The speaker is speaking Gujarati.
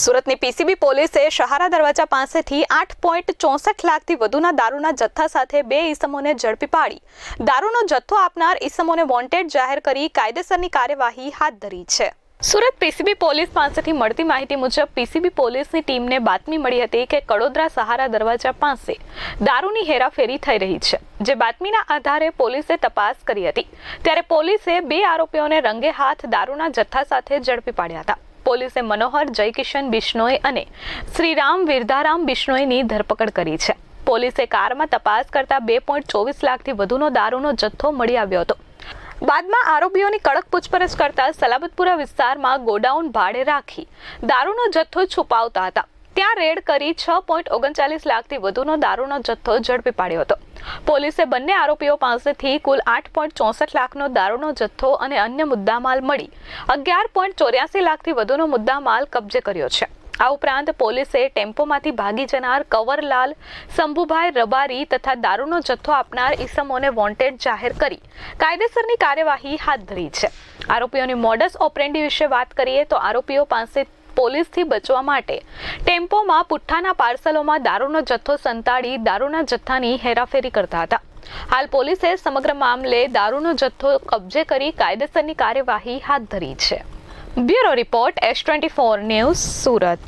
સુરતની પીસીબી પોલીસે શહારા દરવાજા પાસેથી આઠ પોઈન્ટ ચોસઠ લાખથી વધુના દારૂના જથ્થા સાથે બે ઈસમોને ઝડપી પાડી. દારૂનો જથ્થો આપનાર ઈસમોને વોન્ટેડ જાહેર કરી કાયદેસરની કાર્યવાહી હાથ ધરી છે. સુરત પીસીબી પોલીસ પાસેથી મળતી માહિતી મુજબ પીસીબી પોલીસની ટીમને બાતમી મળી હતી કે કડોદરા સહારા દરવાજા પાસે દારૂની હેરાફેરી થઈ રહી છે, જે બાતમીના આધારે પોલીસે તપાસ કરી હતી. ત્યારે પોલીસે બે આરોપીઓને રંગે હાથ દારૂના જથ્થા સાથે ઝડપી પાડ્યા હતા. પોલીસે મનોહર, જયકિશન બિશ્નોઈ અને શ્રીરામ વિરધારામ બિશ્નોઈની ધરપકડ કરી છે. પોલીસે કારમાં તપાસ કરતા બે પોઈન્ટ ચોવીસ લાખથી વધુનો દારૂનો જથ્થો મળી આવ્યો હતો. બાદમાં આરોપીઓની કડક પૂછપરછ કરતા સલાબતપુરા વિસ્તારમાં ગોડાઉન ભાડે રાખી દારૂનો જથ્થો છુપાવતા હતા. ત્યાં રેડ કરી છ પોઈન્ટ ઓગણચાલીસ લાખથી વધુનો દારૂનો જથ્થો ઝડપી પાડ્યો હતો. પોલીસે બંને આરોપીઓ પાસેથી કુલ આઠ પોઈન્ટ ચોસઠ લાખનો દારૂનો જથ્થો અને અન્ય મુદ્દામાલ મળી અગિયાર પોઈન્ટ ચોર્યાસી લાખથી વધુનો મુદ્દામાલ કબજે કર્યો છે. આ ઉપરાંત પોલીસે ટેમ્પોમાંથી ભાગી જનાર કવરલાલ, શંભુભાઈ રબારી તથા દારૂનો જથ્થો આપનાર ઈસમોને વોન્ટેડ જાહેર કરી કાયદેસરની કાર્યવાહી હાથ ધરી છે. આરોપીઓની મોડસ ઓપરેન્ડી વિશે વાત કરીએ તો આરોપીઓ પાસે પોલીસથી બચવા માટે ટેમ્પોમાં પુઠ્ઠાના પાર્સલોમાં દારૂનો જથ્થો સંતાડી દારૂના જથ્થાની હેરાફેરી કરતા હતા. હાલ પોલીસે સમગ્ર મામલે દારૂનો જથ્થો કબજે કરી કાયદેસરની કાર્યવાહી હાથ ધરી છે. Bureau report S twenty four news Surat.